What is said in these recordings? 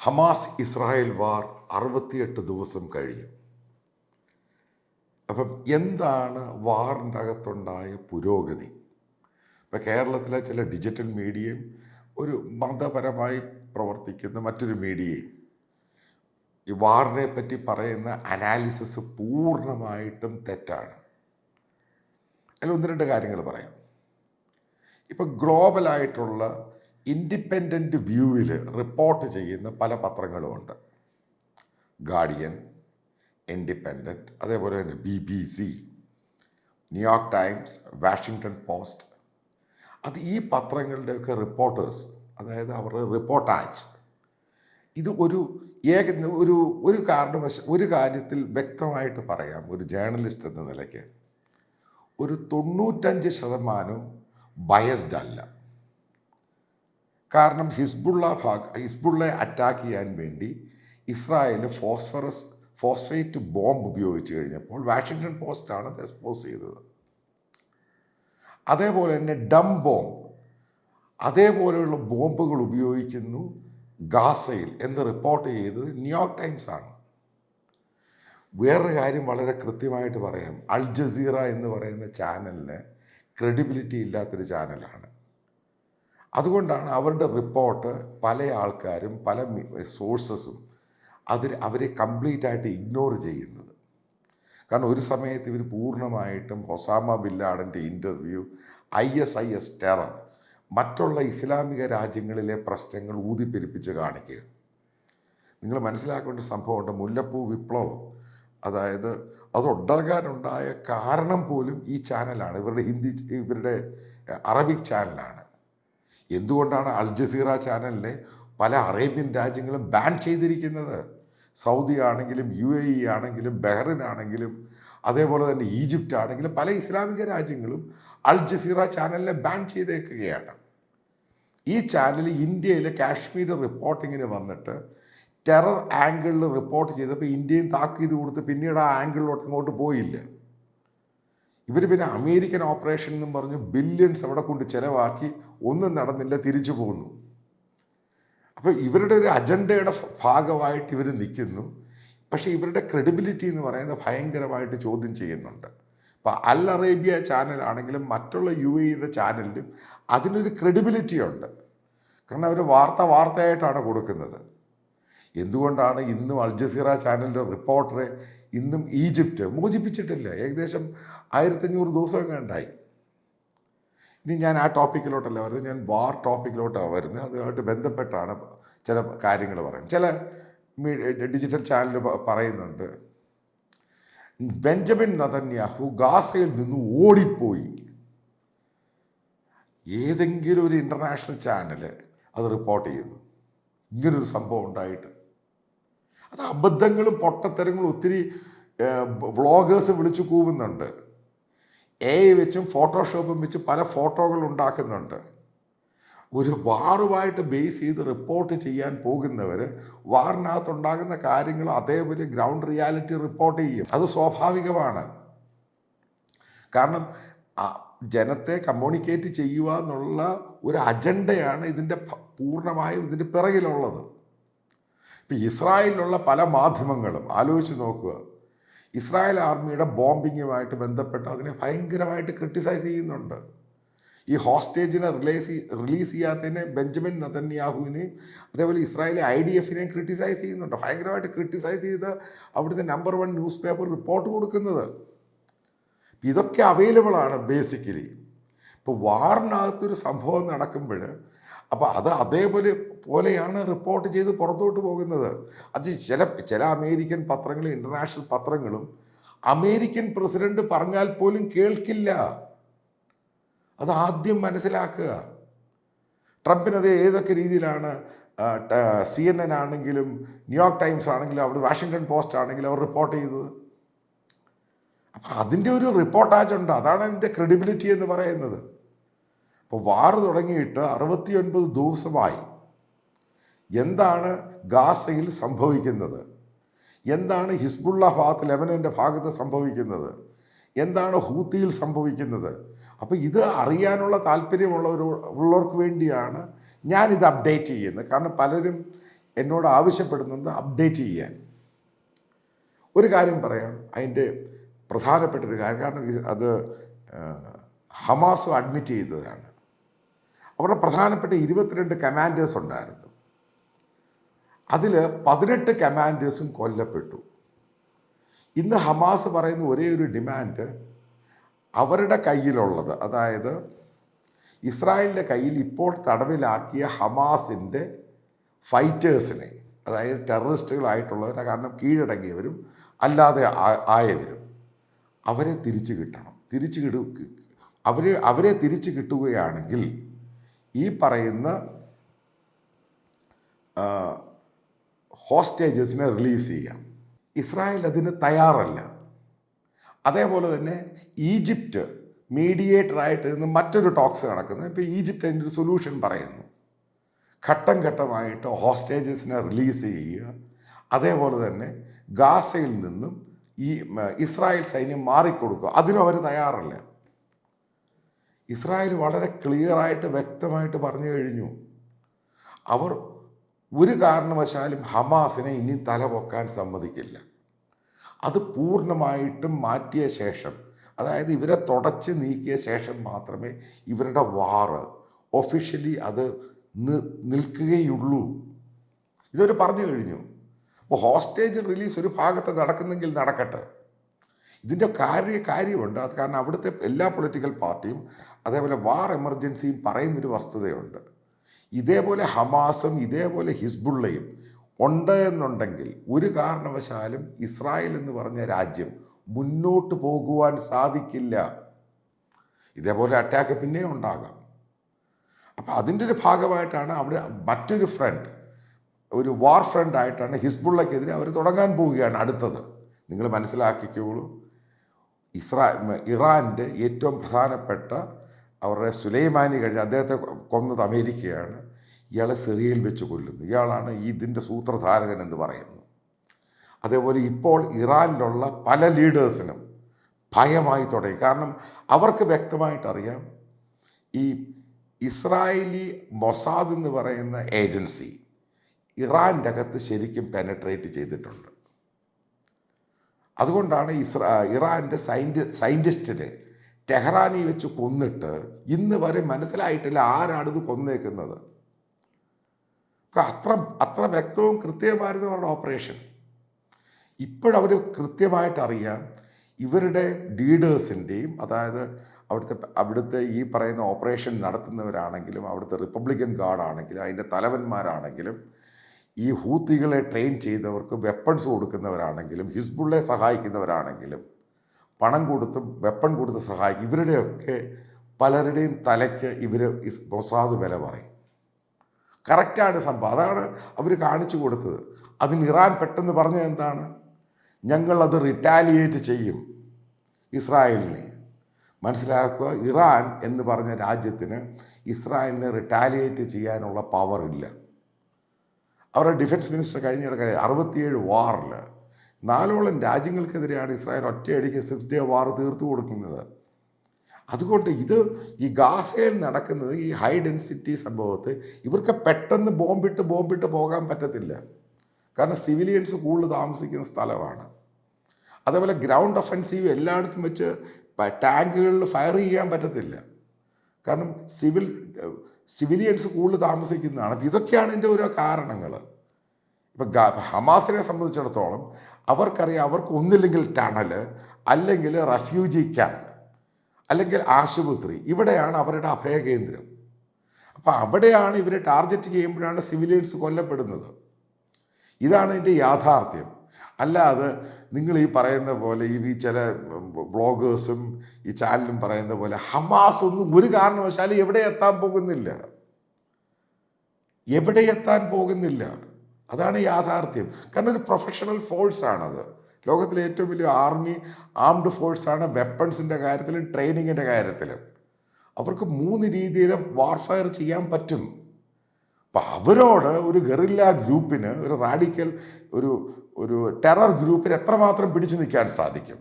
Hamas Israel വാർ അറുപത്തിയെട്ട് ദിവസം കഴിഞ്ഞു. അപ്പം എന്താണ് വാറിന്റെ അകത്തുണ്ടായ പുരോഗതി? ഇപ്പം കേരളത്തിലെ ചില ഡിജിറ്റൽ മീഡിയയും ഒരു മതപരമായി പ്രവർത്തിക്കുന്ന മറ്റൊരു മീഡിയയും ഈ വാറിനെ പറ്റി പറയുന്ന അനാലിസിസ് പൂർണമായിട്ടും തെറ്റാണ്. അതിൽ ഒന്ന് രണ്ട് കാര്യങ്ങൾ പറയാം. ഇപ്പം ഗ്ലോബലായിട്ടുള്ള ഇൻഡിപെൻഡന്റ് വ്യൂവിൽ റിപ്പോർട്ട് ചെയ്യുന്ന പല പത്രങ്ങളുമുണ്ട് ഗാർഡിയൻ ഇൻഡിപെൻഡന്റ് അതേപോലെ തന്നെ B B C New York Times Washington Post. അത് ഈ പത്രങ്ങളുടെയൊക്കെ റിപ്പോർട്ടേഴ്സ് അതായത് അവരുടെ റിപ്പോർട്ടാജ് ഇത് ഒരു ഏക ഒരു ഒരു കാരണവശ ഒരു കാര്യത്തിൽ വ്യക്തമായിട്ട് പറയാം ഒരു ജേർണലിസ്റ്റ് എന്ന നിലയ്ക്ക്. ഒരു തൊണ്ണൂറ്റഞ്ച് ശതമാനവും ബയസ്ഡ് അല്ല. കാരണം ഹിസ്ബുള്ള ഭാഗ് ഹിസ്ബുള്ളയെ അറ്റാക്ക് ചെയ്യാൻ വേണ്ടി ഇസ്രായേൽ ഫോസ്ഫറസ് ഫോസ്ഫേറ്റ് ബോംബ് ഉപയോഗിച്ച് കഴിഞ്ഞപ്പോൾ വാഷിങ്ടൺ പോസ്റ്റാണ് അത് എക്സ്പോസ് ചെയ്തത്. അതേപോലെ തന്നെ ഡം ബോംബ് അതേപോലെയുള്ള ബോംബുകൾ ഉപയോഗിക്കുന്നു ഗാസയിൽ എന്ന് റിപ്പോർട്ട് ചെയ്തത് ന്യൂയോർക്ക് ടൈംസ് ആണ്. വേറൊരു കാര്യം വളരെ കൃത്യമായിട്ട് പറയാം. അൽ ജസീറ എന്ന് പറയുന്ന ചാനലിന് ക്രെഡിബിലിറ്റി ഇല്ലാത്തൊരു ചാനലാണ് അതുകൊണ്ടാണ് അവരുടെ റിപ്പോർട്ട് പല ആൾക്കാരും പല സോഴ്സസും അതിൽ അവരെ കംപ്ലീറ്റ് ആയിട്ട് ഇഗ്നോർ ചെയ്യുന്നത്. കാരണം ഒരു സമയത്ത് ഇവർ പൂർണമായിട്ടും Osama ബില്ലാടന്റെ interview I S I S terror മറ്റുള്ള ഇസ്ലാമിക രാജ്യങ്ങളിലെ പ്രശ്നങ്ങൾ ഊതിപ്പെരിപ്പിച്ച് കാണിക്കുക. നിങ്ങൾ മനസ്സിലാക്കേണ്ട സംഭവമുണ്ട് മുല്ലപ്പൂ വിപ്ലവം. അതായത് അതുണ്ടാകാനുണ്ടായ കാരണം പോലും ഈ ചാനലാണ് ഇവരുടെ ഹിന്ദി ഇവരുടെ അറബിക് ചാനലാണ് എന്തുകൊണ്ടാണ് അൽ ജസീറ ചാനലിനെ പല അറേബ്യൻ രാജ്യങ്ങളും ബാൻ ചെയ്തിരിക്കുന്നത്? സൗദി ആണെങ്കിലും യു എ ഇ ആണെങ്കിലും ബഹ്റിൻ ആണെങ്കിലും അതേപോലെ തന്നെ ഈജിപ്റ്റ് ആണെങ്കിലും പല ഇസ്ലാമിക രാജ്യങ്ങളും അൽ ജസീറ ചാനലിനെ ബാൻ ചെയ്തേക്കുകയാണ്. ഈ ചാനൽ ഇന്ത്യയിലെ കാശ്മീർ റിപ്പോർട്ടിങ്ങിന് വന്നിട്ട് ടെറർ ആംഗിളിൽ റിപ്പോർട്ട് ചെയ്തപ്പോൾ ഇന്ത്യയും താക്കീത് കൊടുത്ത് പിന്നീട് ആ ആംഗിളിലോട്ട് ഇങ്ങോട്ട് പോയില്ല. ഇവർ പിന്നെ അമേരിക്കൻ ഓപ്പറേഷൻ എന്ന് പറഞ്ഞു ബില്യൺസ് അവിടെ കൊണ്ട് ചിലവാക്കി ഒന്നും നടന്നില്ല തിരിച്ചു പോകുന്നു അപ്പോൾ ഇവരുടെ ഒരു അജണ്ടയുടെ ഭാഗമായിട്ട് ഇവർ നിൽക്കുന്നു. പക്ഷേ ഇവരുടെ ക്രെഡിബിലിറ്റി എന്ന് പറയുന്നത് ഭയങ്കരമായിട്ട് ചോദ്യം ചെയ്യുന്നുണ്ട്. ഇപ്പോൾ അൽ അറേബ്യ ചാനലാണെങ്കിലും മറ്റുള്ള യു എയുടെ ചാനലിലും അതിനൊരു ക്രെഡിബിലിറ്റി ഉണ്ട്. കാരണം അവർ വാർത്ത വാർത്തയായിട്ടാണ് കൊടുക്കുന്നത്. എന്തുകൊണ്ടാണ് ഇന്നും അൽജസീറ ചാനലിന്റെ റിപ്പോർട്ടറെ ഇന്നും ഈജിപ്റ്റ് മോചിപ്പിച്ചിട്ടില്ല? ഏകദേശം ആയിരത്തഞ്ഞൂറ് ദിവസം കണ്ടായി ഇനി ഞാൻ ആ ടോപ്പിക്കിലോട്ടല്ല വരുന്നത്. ഞാൻ വാർ ടോപ്പിക്കിലോട്ടാണ് വരുന്നത്. അതുമായിട്ട് ബന്ധപ്പെട്ടാണ് ചില കാര്യങ്ങൾ പറയുന്നത്. ചില ഡിജിറ്റൽ ചാനൽ പറയുന്നുണ്ട്. ബെഞ്ചമിൻ നതന്യാഹു ഗാസയിൽ നിന്ന് ഓടിപ്പോയി. ഏതെങ്കിലും ഒരു ഇന്റർനാഷണൽ ചാനൽ അത് റിപ്പോർട്ട് ചെയ്തു. ഇങ്ങനൊരു സംഭവം ഉണ്ടായിട്ട്. അത് അബദ്ധങ്ങളും പൊട്ടത്തരങ്ങളും ഒത്തിരി വ്ളോഗേഴ്സ് വിളിച്ചു കൂവുന്നുണ്ട്. എ വെച്ചും ഫോട്ടോഷോപ്പും വെച്ച് പല ഫോട്ടോകൾ ഉണ്ടാക്കുന്നുണ്ട്. ഒരു വാറുമായിട്ട് ബേസ് ചെയ്ത് റിപ്പോർട്ട് ചെയ്യാൻ പോകുന്നവർ വാറിനകത്തുണ്ടാകുന്ന കാര്യങ്ങൾ അതേപോലെ ഗ്രൗണ്ട് റിയാലിറ്റി റിപ്പോർട്ട് ചെയ്യും. അത് സ്വാഭാവികമാണ്. കാരണം ജനത്തെ കമ്മ്യൂണിക്കേറ്റ് ചെയ്യുക എന്നുള്ള ഒരു അജണ്ടയാണ് ഇതിന്റെ പൂർണമായും ഇതിന്റെ പിറകിലുള്ളത്. ഇപ്പം ഇസ്രായേലിലുള്ള പല മാധ്യമങ്ങളും ആലോചിച്ച് നോക്കുക. ഇസ്രായേൽ ആർമിയുടെ ബോംബിങ്ങുമായിട്ട് ബന്ധപ്പെട്ട് അതിനെ ഭയങ്കരമായിട്ട് ക്രിട്ടിസൈസ് ചെയ്യുന്നുണ്ട്. ഈ ഹോസ്റ്റേജിനെ റിലീസ് റിലീസ് ചെയ്യാത്തതിനെ ബെഞ്ചമിൻ നതന്യാഹുവിനെയും അതേപോലെ ഇസ്രായേലി ഐ ഡി എഫിനെയും ക്രിട്ടിസൈസ് ചെയ്യുന്നുണ്ട്. ഭയങ്കരമായിട്ട് ക്രിട്ടിസൈസ് ചെയ്ത് അവിടുത്തെ number one newspaper report കൊടുക്കുന്നത്. ഇതൊക്കെ അവൈലബിൾ ആണ് ബേസിക്കലി ഇപ്പോൾ വാറിനകത്തൊരു സംഭവം നടക്കുമ്പോൾ അപ്പോൾ അത് അതേപോലെ പോലെയാണ് റിപ്പോർട്ട് ചെയ്ത് പുറത്തോട്ട് പോകുന്നത്. അത് ചില ചില അമേരിക്കൻ പത്രങ്ങളും ഇന്റർനാഷണൽ പത്രങ്ങളും അമേരിക്കൻ പ്രസിഡന്റ് പറഞ്ഞാൽ പോലും കേൾക്കില്ല. അത് ആദ്യം മനസ്സിലാക്കുക. ട്രംപിനത് ഏതൊക്കെ രീതിയിലാണ് സി എൻ എൻ ആണെങ്കിലും ന്യൂയോർക്ക് ടൈംസ് ആണെങ്കിലും അവിടെ വാഷിങ്ടൺ പോസ്റ്റ് ആണെങ്കിലും അവർ റിപ്പോർട്ട് ചെയ്തത്. അപ്പം അതിന്റെ ഒരു റിപ്പോർട്ടാജ് ഉണ്ട് അതാണ് അതിന്റെ ക്രെഡിബിലിറ്റി എന്ന് പറയുന്നത്. അപ്പോൾ വാർ തുടങ്ങിയിട്ട് അറുപത്തിയൊൻപത് ദിവസമായി. എന്താണ് ഗാസയിൽ സംഭവിക്കുന്നത്? എന്താണ് ഹിസ്ബുള്ള ഭാഗത്ത് ലെബനന്റെ ഭാഗത്ത് സംഭവിക്കുന്നത്? എന്താണ് ഹൂത്തിയിൽ സംഭവിക്കുന്നത്? അപ്പോൾ ഇത് അറിയാനുള്ള താല്പര്യമുള്ളവർ ഉള്ളവർക്ക് വേണ്ടിയാണ് ഞാനിത് അപ്ഡേറ്റ് ചെയ്യുന്നത്. കാരണം പലരും എന്നോട് ആവശ്യപ്പെടുന്നത് അപ്ഡേറ്റ് ചെയ്യാൻ. ഒരു കാര്യം പറയാം. അതിന്റെ പ്രധാനപ്പെട്ട ഒരു കാര്യം. കാരണം അത് ഹമാസ് ഹമാസും അഡ്മിറ്റ് ചെയ്തതാണ്. അവരുടെ പ്രധാനപ്പെട്ട ഇരുപത്തിരണ്ട് കമാൻഡേഴ്സ് ഉണ്ടായിരുന്നു. അതിൽ പതിനെട്ട് കമാൻഡേഴ്സും കൊല്ലപ്പെട്ടു. ഇന്ന് ഹമാസ് പറയുന്ന ഒരേ ഒരു ഡിമാൻഡ് അവരുടെ കയ്യിലുള്ളത്. അതായത് ഇസ്രായേലിന്റെ കയ്യിൽ ഇപ്പോൾ തടവിലാക്കിയ ഹമാസിന്റെ ഫൈറ്റേഴ്സിനെ അതായത് ടെററിസ്റ്റുകളായിട്ടുള്ളവരെ കാരണം കീഴടങ്ങിയവരും അല്ലാതെ ആയവരും അവരെ തിരിച്ചു കിട്ടണം. തിരിച്ചു കിട്ടു അവരെ അവരെ തിരിച്ചു കിട്ടുകയാണെങ്കിൽ ഈ പറയുന്ന ഹോസ്റ്റേജസിനെ റിലീസ് ചെയ്യാം. ഇസ്രായേൽ അതിന് തയ്യാറല്ല. അതേപോലെ തന്നെ ഈജിപ്റ്റ് മീഡിയേറ്ററായിട്ട് ഇന്ന് മറ്റൊരു ടോക്സ് നടക്കുന്നത് ഇപ്പോൾ ഈജിപ്റ്റ് അതിന്റെ ഒരു സൊല്യൂഷൻ പറയുന്നു. ഘട്ടം ഘട്ടമായിട്ട് ഹോസ്റ്റേജസിനെ റിലീസ് ചെയ്യുക. അതേപോലെ തന്നെ ഗാസയിൽ നിന്നും ഈ ഇസ്രായേൽ സൈന്യം മാറിക്കൊടുക്കുക. അതിനും അവർ തയ്യാറല്ല. ഇസ്രായേൽ വളരെ ക്ലിയറായിട്ട് വ്യക്തമായിട്ട് പറഞ്ഞു കഴിഞ്ഞു. അവർ ഒരു കാരണവശാലും ഹമാസിനെ ഇനി തലപൊക്കാൻ സമ്മതിക്കില്ല. അത് പൂർണമായിട്ടും മാറ്റിയ ശേഷം അതായത് ഇവരെ തുടച്ച് നീക്കിയ ശേഷം മാത്രമേ ഇവരുടെ വാറ് ഒഫീഷ്യലി അത് നിൽക്കുകയുള്ളൂ. ഇതൊരു പറഞ്ഞു കഴിഞ്ഞു. അപ്പോൾ ഹോസ്റ്റേജ് റിലീസ് ഒരു ഭാഗത്ത് നടക്കുന്നെങ്കിൽ നടക്കട്ടെ. ഇതിന്റെ കാര്യ കാര്യമുണ്ട്. അത് കാരണം അവിടുത്തെ എല്ലാ പൊളിറ്റിക്കൽ പാർട്ടിയും അതേപോലെ വാർ എമർജൻസിയും പറയുന്നൊരു വസ്തുതയുണ്ട്. ഇതേപോലെ ഹമാസും ഇതേപോലെ ഹിസ്ബുള്ളയും ഉണ്ട് എന്നുണ്ടെങ്കിൽ ഒരു കാരണവശാലും ഇസ്രായേൽ എന്ന് പറഞ്ഞ രാജ്യം മുന്നോട്ട് പോകുവാൻ സാധിക്കില്ല. ഇതേപോലെ അറ്റാക്ക് പിന്നെ ഉണ്ടാകാം. അപ്പം അതിന്റെ ഒരു ഭാഗമായിട്ടാണ് അവിടെ മറ്റൊരു ഫ്രണ്ട് ഒരു വാർ ഫ്രണ്ട് ആയിട്ടാണ് ഹിസ്ബുള്ളക്കെതിരെ അവർ തുടങ്ങാൻ പോവുകയാണ് അടുത്തത്. നിങ്ങൾ മനസ്സിലാക്കിക്കോളൂ. ഇസ്രാ ഇറാന്റെ ഏറ്റവും പ്രധാനപ്പെട്ട അവരുടെ സുലൈമാനി കഴിഞ്ഞ് അദ്ദേഹത്തെ കൊന്നത് അമേരിക്കയാണ്. ഇയാളെ സിറിയയിൽ വെച്ച് കൊല്ലുന്നു. ഇയാളാണ് ഇതിന്റെ സൂത്രധാരകൻ എന്ന് പറയുന്നു അതേപോലെ ഇപ്പോൾ ഇറാനിലുള്ള പല ലീഡേഴ്സിനും ഭയമായി തുടങ്ങി. കാരണം അവർക്ക് വ്യക്തമായിട്ടറിയാം ഈ ഇസ്രായേലി മൊസാദ് എന്ന് പറയുന്ന ഏജൻസി ഇറാന്റെ അകത്ത് ശരിക്കും പെനട്രേറ്റ് ചെയ്തിട്ടുണ്ട്. അതുകൊണ്ടാണ് ഇസ്രാ ഇറാന്റെ സയന്റി സയന്റിസ്റ്റിനെ ടെഹ്റാനിൽ വെച്ച് കൊന്നിട്ട് ഇന്ന് വരെ മനസ്സിലായിട്ടില്ല ആരാണിത് കൊന്നേക്കുന്നത്. അത്ര അത്ര വ്യക്തവും കൃത്യമായിരുന്നു അവരുടെ ഓപ്പറേഷൻ. ഇപ്പോഴവർ കൃത്യമായിട്ട് അറിയാം ഇവരുടെ ലീഡേഴ്സിന്റെയും അതായത് അവിടുത്തെ അവിടുത്തെ ഈ പറയുന്ന ഓപ്പറേഷൻ നടത്തുന്നവരാണെങ്കിലും അവിടുത്തെ റിപ്പബ്ലിക്കൻ ഗാർഡ് ആണെങ്കിലും അതിന്റെ തലവന്മാരാണെങ്കിലും ഈ ഹൂത്തികളെ ട്രെയിൻ ചെയ്തവർക്ക് വെപ്പൺസ് കൊടുക്കുന്നവരാണെങ്കിലും ഹിസ്ബുള്ളെ സഹായിക്കുന്നവരാണെങ്കിലും പണം കൊടുത്തും വെപ്പൺ കൊടുത്ത് സഹായിക്കും. ഇവരുടെയൊക്കെ പലരുടെയും തലയ്ക്ക് ഇവർ മൊസാദ് വില പറയും. കറക്റ്റാണ് സംഭവം. അതാണ് അവർ കാണിച്ചു കൊടുത്തത്. അതിന് ഇറാൻ പെട്ടെന്ന് പറഞ്ഞത് എന്താണ്? ഞങ്ങളത് റിറ്റാലിയേറ്റ് ചെയ്യും ഇസ്രായേലിനെ. മനസ്സിലാക്കുക ഇറാൻ എന്ന് പറഞ്ഞ രാജ്യത്തിന് ഇസ്രായേലിനെ റിറ്റാലിയേറ്റ് ചെയ്യാനുള്ള പവർ ഇല്ല. അവരുടെ ഡിഫൻസ് മിനിസ്റ്റർ കഴിഞ്ഞിടക്കാൻ അറുപത്തിയേഴ് വാറിൽ നാലോളം രാജ്യങ്ങൾക്കെതിരെയാണ് ഇസ്രായേൽ ഒറ്റയടിക്ക് സിക്സ് ഡേ വാർ തീർത്തു കൊടുക്കുന്നത്. അതുകൊണ്ട് ഇത് ഈ ഗാസയിൽ നടക്കുന്നത് ഈ ഹൈ ഡെൻസിറ്റി സംഭവത്തെ ഇവർക്ക് പെട്ടെന്ന് ബോംബിട്ട് ബോംബിട്ട് പോകാൻ പറ്റത്തില്ല. കാരണം സിവിലിയൻസ് കൂടുതൽ താമസിക്കുന്ന സ്ഥലമാണ്. അതേപോലെ ഗ്രൗണ്ട് ഒഫൻസീവ് എല്ലായിടത്തും വെച്ച് ടാങ്കുകളിൽ ഫയർ ചെയ്യാൻ പറ്റത്തില്ല. കാരണം സിവിൽ സിവിലിയൻസ് കൂടുതൽ താമസിക്കുന്നതാണ്. ഇതൊക്കെയാണ് ഇതിന്റെ ഓരോ കാരണങ്ങൾ. ഇപ്പം ഹമാസിനെ സംബന്ധിച്ചിടത്തോളം അവർക്കറിയാം അവർക്ക് ഒന്നില്ലെങ്കിൽ ടണൽ അല്ലെങ്കിൽ റെഫ്യൂജി ക്യാമ്പ് അല്ലെങ്കിൽ ആശുപത്രി. ഇവിടെയാണ് അവരുടെ അഭയകേന്ദ്രം. അപ്പം അവിടെയാണ് ഇവർ ടാർഗറ്റ് ചെയ്യുമ്പോഴാണ് സിവിലിയൻസ് കൊല്ലപ്പെടുന്നത്. ഇതാണ് ഇതിന്റെ യാഥാർത്ഥ്യം. അല്ലാതെ നിങ്ങൾ ഈ പറയുന്ന പോലെ ഈ ചില ബ്ലോഗേഴ്സും ഈ ചാനലും പറയുന്ന പോലെ ഹമാസ് ഒന്നും ഒരു കാരണവശാലും എവിടെ എത്താൻ പോകുന്നില്ല. എവിടെ എത്താൻ പോകുന്നില്ല. അതാണ് യാഥാർത്ഥ്യം. കാരണം ഒരു പ്രൊഫഷണൽ ഫോഴ്സാണത് ലോകത്തിലെ ഏറ്റവും വലിയ ആർമി ആംഡ് ഫോഴ്സാണ് വെപ്പൺസിന്റെ കാര്യത്തിലും ട്രെയിനിങ്ങിന്റെ കാര്യത്തിലും. അവർക്ക് മൂന്ന് രീതിയിൽ വാർഫയർ ചെയ്യാൻ പറ്റും. അപ്പം അവരോട് ഒരു ഗറില്ല ഗ്രൂപ്പിന് ഒരു റാഡിക്കൽ ഒരു ഒരു ടെറർ ഗ്രൂപ്പിന് എത്രമാത്രം പിടിച്ചു നിൽക്കാൻ സാധിക്കും?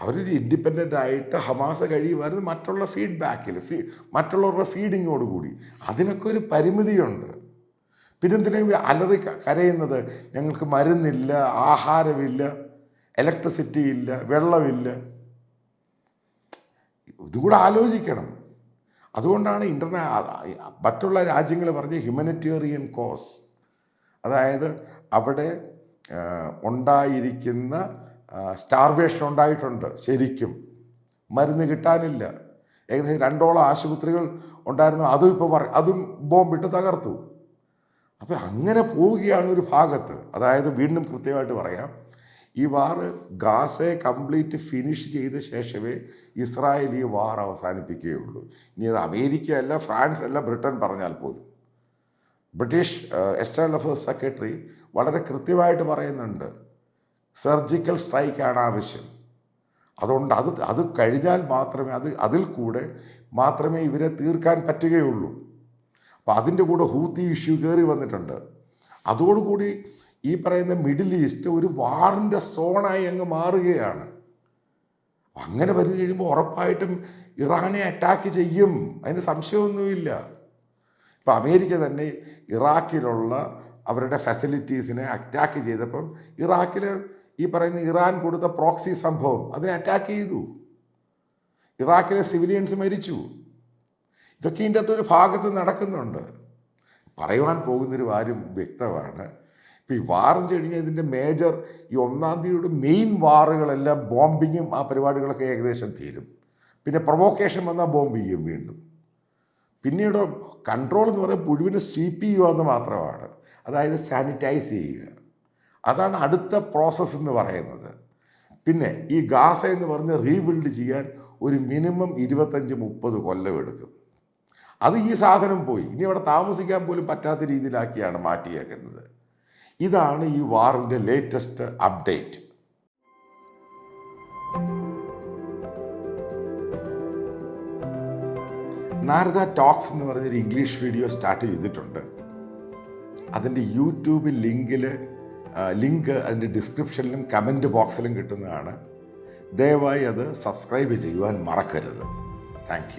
അവരൊരു ഇൻഡിപെൻഡന്റ് ആയിട്ട് ഹമാസ കഴിയുമായിരുന്നു മറ്റുള്ള ഫീഡ്ബാക്കിൽ ഫീ മറ്റുള്ളവരുടെ ഫീഡിങ്ങോട് കൂടി അതിനൊക്കെ ഒരു പരിമിതിയുണ്ട്. പിന്നെന്തിനാ അലറി കരയുന്നത് ഞങ്ങൾക്ക് മരുന്നില്ല ആഹാരമില്ല ഇലക്ട്രിസിറ്റി ഇല്ല വെള്ളമില്ല. ഇതുകൂടെ ആലോചിക്കണം. അതുകൊണ്ടാണ് ഇന്റർനാ മറ്റുള്ള രാജ്യങ്ങൾ പറഞ്ഞ ഹ്യൂമനിറ്റേറിയൻ കോസ് അതായത് അവിടെ ഉണ്ടായിരിക്കുന്ന സ്റ്റാർവേഷൻ ഉണ്ടായിട്ടുണ്ട് ശരിക്കും. മരുന്ന് കിട്ടാനില്ല. ഏകദേശം രണ്ടോളം ആശുപത്രികൾ ഉണ്ടായിരുന്നു. അതും ഇപ്പോൾ പറ അതും ബോംബിട്ട് തകർത്തു. അപ്പം അങ്ങനെ പോവുകയാണ് ഒരു ഭാഗത്ത്. അതായത് വീണ്ടും കൃത്യമായിട്ട് പറയാം. ഈ വാർ ഗാസയെ കംപ്ലീറ്റ് ഫിനിഷ് ചെയ്ത ശേഷമേ ഇസ്രായേൽ ഈ വാർ അവസാനിപ്പിക്കുകയുള്ളൂ. ഇനി അത് അമേരിക്ക അല്ല ഫ്രാൻസ് അല്ല ബ്രിട്ടൻ പറഞ്ഞാൽ പോലും. ബ്രിട്ടീഷ് എക്സ്റ്റേണൽ അഫേഴ്സ് സെക്രട്ടറി വളരെ കൃത്യമായിട്ട് പറയുന്നുണ്ട് സർജിക്കൽ സ്ട്രൈക്കാണ് ആവശ്യം. അതുകൊണ്ട് അത് അത് കഴിഞ്ഞാൽ മാത്രമേ അത് അതിൽ കൂടെ മാത്രമേ ഇവരെ തീർക്കാൻ പറ്റുകയുള്ളൂ. അപ്പോൾ അതിന്റെ കൂടെ ഹൂത്തി ഇഷ്യൂ കയറി വന്നിട്ടുണ്ട്. അതോടുകൂടി ഈ പറയുന്ന മിഡിൽ ഈസ്റ്റ് ഒരു വാറിന്റെ സോണായി അങ്ങ് മാറുകയാണ്. അങ്ങനെ വന്നു കഴിയുമ്പോൾ ഉറപ്പായിട്ടും ഇറാനെ അറ്റാക്ക് ചെയ്യും. അതിന് സംശയമൊന്നുമില്ല. ഇപ്പം അമേരിക്ക തന്നെ ഇറാഖിലുള്ള അവരുടെ ഫെസിലിറ്റീസിനെ അറ്റാക്ക് ചെയ്തപ്പം ഇറാഖിൽ ഈ പറയുന്ന ഇറാൻ കൊടുത്ത പ്രോക്സി സംഭവം അതിനെ അറ്റാക്ക് ചെയ്തു. ഇറാഖിലെ സിവിലിയൻസ് മരിച്ചു. ഇതൊക്കെ ഇതിന്റെ അകത്തൊരു ഭാഗത്ത് നടക്കുന്നുണ്ട്. പറയുവാൻ പോകുന്നൊരു കാര്യം വ്യക്തമാണ്. ഇപ്പം ഈ വാറും കഴിഞ്ഞാൽ ഇതിന്റെ മേജർ ഈ ഒന്നാം തീയതിയുടെ മെയിൻ വാറുകളെല്ലാം ബോംബിങ്ങും ആ പരിപാടികളൊക്കെ ഏകദേശം തീരും. പിന്നെ പ്രൊവോക്കേഷൻ വന്നാൽ ബോംബ് ചെയ്യും വീണ്ടും. പിന്നീട് കൺട്രോൾ എന്ന് പറയുന്നത് മുഴുവനും സി പി യു എന്ന് മാത്രമാണ്. അതായത് സാനിറ്റൈസ് ചെയ്യുക. അതാണ് അടുത്ത പ്രോസസ്സ് എന്ന് പറയുന്നത്. പിന്നെ ഈ ഗാസ എന്ന് പറഞ്ഞ് റീബിൽഡ് ചെയ്യാൻ ഒരു മിനിമം ഇരുപത്തഞ്ച് മുപ്പത് കൊല്ലം എടുക്കും. അത് ഈ സാധനം പോയി. ഇനി അവിടെ താമസിക്കാൻ പോലും പറ്റാത്ത രീതിയിലാക്കിയാണ് മാറ്റിയേക്കുന്നത്. ഇതാണ് ഈ വാറിന്റെ ലേറ്റസ്റ്റ് അപ്ഡേറ്റ് നാരദ ടോക്സ് എന്ന് പറഞ്ഞൊരു ഇംഗ്ലീഷ് വീഡിയോ സ്റ്റാർട്ട് ചെയ്തിട്ടുണ്ട്. അതിന്റെ യൂട്യൂബ് ലിങ്കിൽ ലിങ്ക് അതിന്റെ ഡിസ്ക്രിപ്ഷനിലും കമന്റ് ബോക്സിലും കിട്ടുന്നതാണ്. ദയവായി അത് സബ്സ്ക്രൈബ് ചെയ്യുവാൻ മറക്കരുത്. താങ്ക്